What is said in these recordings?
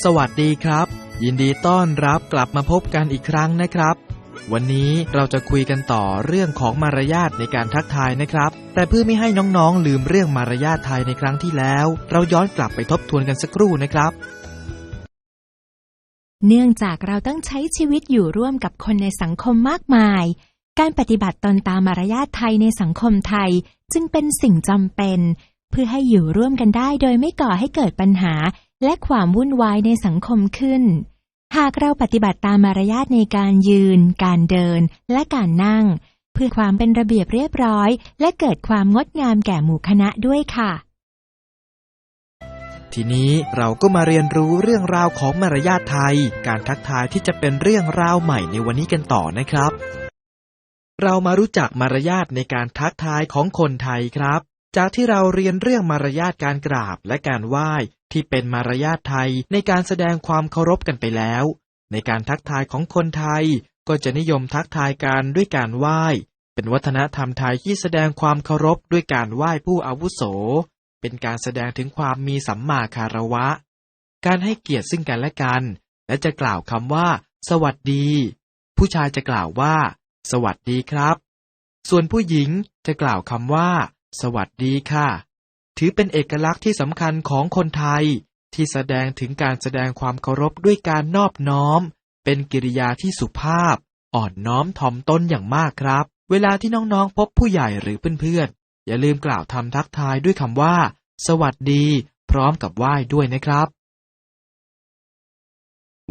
สวัสดีครับ ยินดีต้อนรับกลับมาพบกันอีกครั้งนะครับ วันนี้เราจะคุยกันต่อเรื่องของมารยาทในการทักทายนะครับ แต่เพื่อไม่ให้น้องๆ ลืมเรื่องมารยาทไทยในครั้งที่แล้ว เราย้อนกลับไปทบทวนกันสักครู่นะครับ เนื่องจากเราต้องใช้ชีวิตอยู่ร่วมกับคนในสังคมมากมาย การปฏิบัติตนตามมารยาทไทยในสังคมไทยจึงเป็นสิ่งจำเป็น เพื่อให้อยู่ร่วมกันได้โดยไม่ก่อให้เกิดปัญหา และความวุ่นวายในสังคมขึ้น หากเราปฏิบัติตามมารยาทในการยืน การเดิน และการนั่ง เพื่อความเป็นระเบียบเรียบร้อย และเกิดความงดงามแก่หมู่คณะด้วยค่ะ ทีนี้เราก็มาเรียนรู้เรื่องราวของมารยาทไทย การทักทายที่จะเป็นเรื่องราวใหม่ในวันนี้กันต่อนะครับ เรามารู้จักมารยาทในการทักทายของคนไทยครับจากที่เราเรียนเรื่องมารยาทการกราบและการไหว้ ที่เป็นมารยาทไทยในการแสดงความเคารพกันไปแล้ว ในการทักทายของคนไทยก็จะนิยมทักทายกันด้วยการไหว้ เป็นวัฒนธรรมไทยที่แสดงความเคารพด้วยการไหว้ผู้อาวุโส เป็นการแสดงถึงความมีสัมมาคารวะ การให้เกียรติซึ่งกันและกัน และจะกล่าวคำว่า สวัสดี ผู้ชายจะกล่าวว่า สวัสดีครับ ส่วนผู้หญิงจะกล่าวคำว่า สวัสดีค่ะ ถือเป็นเอกลักษณ์ที่สำคัญของคนไทย ที่แสดงถึงการแสดงความเคารพด้วยการนอบน้อม เป็นกิริยาที่สุภาพ อ่อนน้อมถ่อมตนอย่างมากครับ เวลาที่น้องๆ พบผู้ใหญ่หรือเพื่อนๆ อย่าลืมกล่าวทำทักทายด้วยคำว่า สวัสดี พร้อมกับไหว้ด้วยนะครับ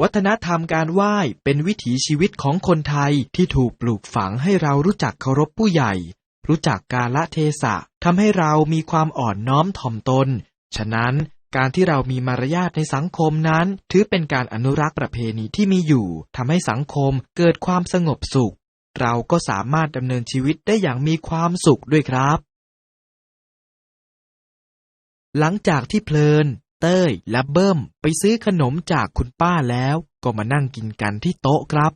วัฒนธรรมการไหว้เป็นวิถีชีวิตของคนไทยที่ถูกปลูกฝังให้เรารู้จักเคารพผู้ใหญ่ รู้จักกาละเทศะทำให้เรามีความอ่อนน้อมถ่อมตน ฉะนั้นการที่เรามีมารยาทในสังคมนั้น ถือเป็นการอนุรักษ์ประเพณีที่มีอยู่ทำให้สังคมเกิดความสงบสุข เราก็สามารถดำเนินชีวิตได้อย่างมีความสุขด้วยครับ หลังจากที่เพลิน เต้ยและเบิ้มไปซื้อขนมจากคุณป้าแล้ว ก็มานั่งกินกันที่โต๊ะครับ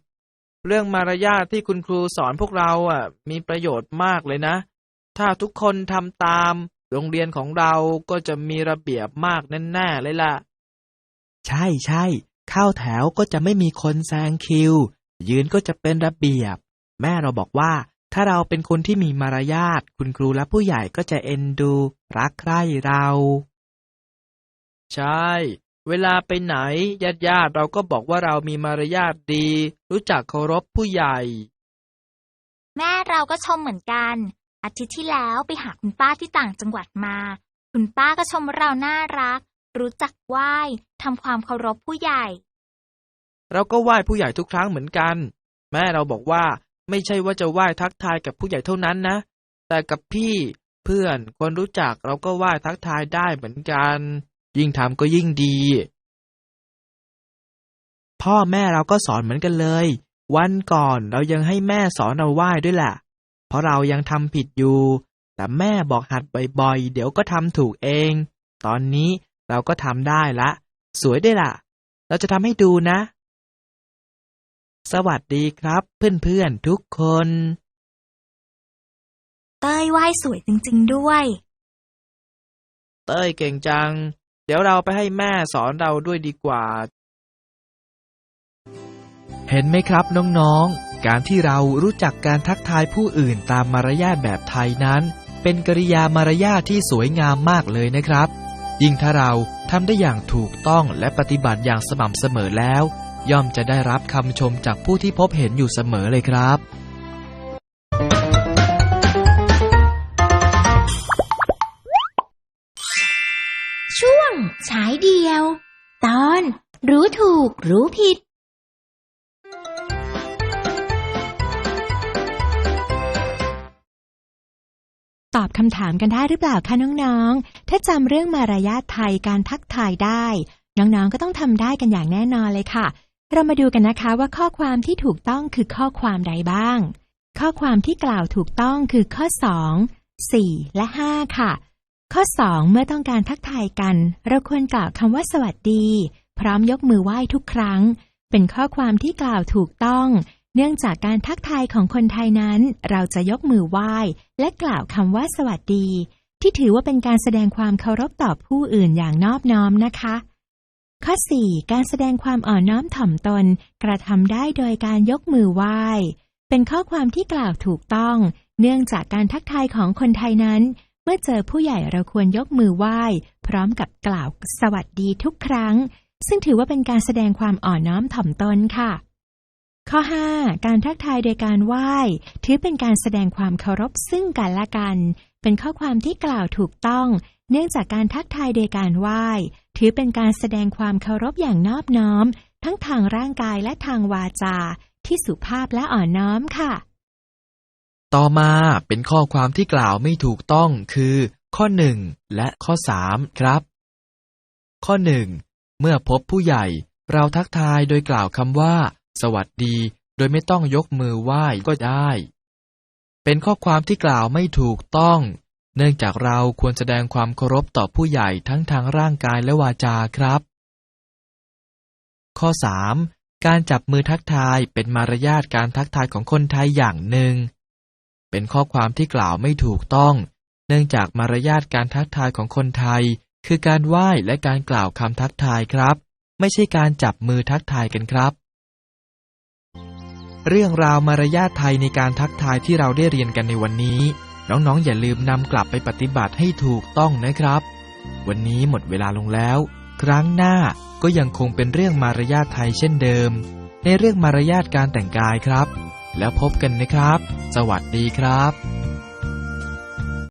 เรื่องมารยาทที่คุณครูสอนพวกเราอะ มีประโยชน์มากเลยนะ ถ้าทุกคนทำตาม โรงเรียนของเราก็จะมีระเบียบมากแน่ๆเลยล่ะ ใช่ใช่เข้าแถวก็จะไม่มีคนแซงคิว ยืนก็จะเป็นระเบียบ แม่เราบอกว่า ถ้าเราเป็นคนที่มีมารยาทคุณครูและผู้ใหญ่ก็จะเอ็นดู รักใคร่เรา ใช่ เวลาไปไหนญาติญาติๆเราก็บอกว่าเรามีมารยาทดี รู้จักเคารพผู้ใหญ่ แม่เราก็ชมเหมือนกัน อาทิตย์ที่แล้วไปหาคุณป้าที่ต่างจังหวัดมา คุณป้าก็ชมเราน่ารัก รู้จักไหว้ทำความเคารพผู้ใหญ่ เราก็ไหว้ผู้ใหญ่ทุกครั้งเหมือนกัน แม่เราบอกว่าไม่ใช่ว่าจะไหว้ทักทายกับผู้ใหญ่เท่านั้นนะ แต่กับพี่เพื่อนคนรู้จักเราก็ไหว้ทักทายได้เหมือนกัน ยิ่งทำก็ยิ่งดี พ่อแม่เราก็สอนเหมือนกันเลย วันก่อนเรายังให้แม่สอนเราไหว้ด้วยแหละเพราะเรายังทำผิดอยู่ แต่แม่บอกหัดบ่อยๆ เดี๋ยวก็ทำถูกเอง ตอนนี้เราก็ทำได้ละ สวยด้วยล่ะเราจะทำให้ดูนะ สวัสดีครับ เพื่อนๆ ทุกคน เต้ยไหว้สวยจริงๆด้วย เต้ยเก่งจัง เดี๋ยวเราไปให้แม่สอนเราด้วยดีกว่า เห็นไหมครับน้องๆ การที่เรารู้จักการทักทายผู้อื่นตามมารยาทแบบไทยนั้น เป็นกริยามารยาทที่สวยงามมากเลยนะครับ ยิ่งถ้าเราทำได้อย่างถูกต้องและปฏิบัติอย่างสม่ำเสมอแล้ว ย่อมจะได้รับคำชมจากผู้ที่พบเห็นอยู่เสมอเลยครับ รู้ถูก รู้ผิด ตอบคำถามกันได้หรือเปล่าคะน้องๆ ถ้าจำเรื่องมารยาทไทยการทักทายได้ น้องๆ ก็ต้องทำได้กันอย่างแน่นอนเลยค่ะ เรามาดูกันนะคะว่าข้อความที่ถูกต้องคือข้อความใดบ้าง ข้อความที่กล่าวถูกต้องคือข้อ 2 4 และ 5 ค่ะ ข้อ 2 เมื่อต้องการทักทายกัน เราควรกล่าวคำว่าสวัสดี พร้อมยกมือไหว้ทุกครั้ง เป็นข้อความที่กล่าวถูกต้อง เนื่องจากการทักทายของคนไทยนั้น เราจะยกมือไหว้ และกล่าวคำว่าสวัสดี ที่ถือว่าเป็นการแสดงความเคารพต่อผู้อื่นอย่างนอบน้อมนะคะ ข้อ 4 การแสดงความอ่อนน้อมถ่อมตน กระทำได้โดยการยกมือไหว้ เป็นข้อความที่กล่าวถูกต้อง เนื่องจากการทักทายของคนไทยนั้นเมื่อเจอผู้ใหญ่เราควรยกมือไหว้ พร้อมกับกล่าวสวัสดีทุกครั้ง ซึ่งถือว่าเป็นการแสดงความอ่อนน้อมถ่อมตนค่ะ ข้อ 5 การทักทายโดยการไหว้ ถือเป็นการแสดงความเคารพซึ่งกันและกัน เป็นข้อความที่กล่าวถูกต้อง เนื่องจากการทักทายโดยการไหว้ ถือเป็นการแสดงความเคารพอย่างนอบน้อม ทั้งทางร่างกายและทางวาจา ที่สุภาพและอ่อนน้อมค่ะ ต่อมาเป็นข้อความที่กล่าวไม่ถูกต้องคือ ข้อ 1 และข้อ 3 ครับ ข้อ 1 เมื่อพบผู้ใหญ่ เราทักทายโดยกล่าวคำว่า สวัสดี โดยไม่ต้องยกมือไหว้ก็ได้ เป็นข้อความที่กล่าวไม่ถูกต้อง เนื่องจากเราควรแสดงความเคารพต่อผู้ใหญ่ทั้งทางร่างกายและวาจาครับ ข้อ 3 การจับมือทักทายเป็นมารยาทการทักทายของคนไทยอย่างหนึ่ง เป็นข้อความที่กล่าวไม่ถูกต้อง เนื่องจากมารยาทการทักทายของคนไทย คือการไหว้และการกล่าวคำทักทายครับ ไม่ใช่การจับมือทักทายกันครับ เรื่องราวมารยาทไทยในการทักทายที่เราได้เรียนกันในวันนี้ น้องๆ อย่าลืมนำกลับไปปฏิบัติให้ถูกต้องนะครับ วันนี้หมดเวลาลงแล้ว ครั้งหน้าก็ยังคงเป็นเรื่องมารยาทไทยเช่นเดิม ในเรื่องมารยาทการแต่งกายครับ แล้วพบกันนะครับ สวัสดีครับ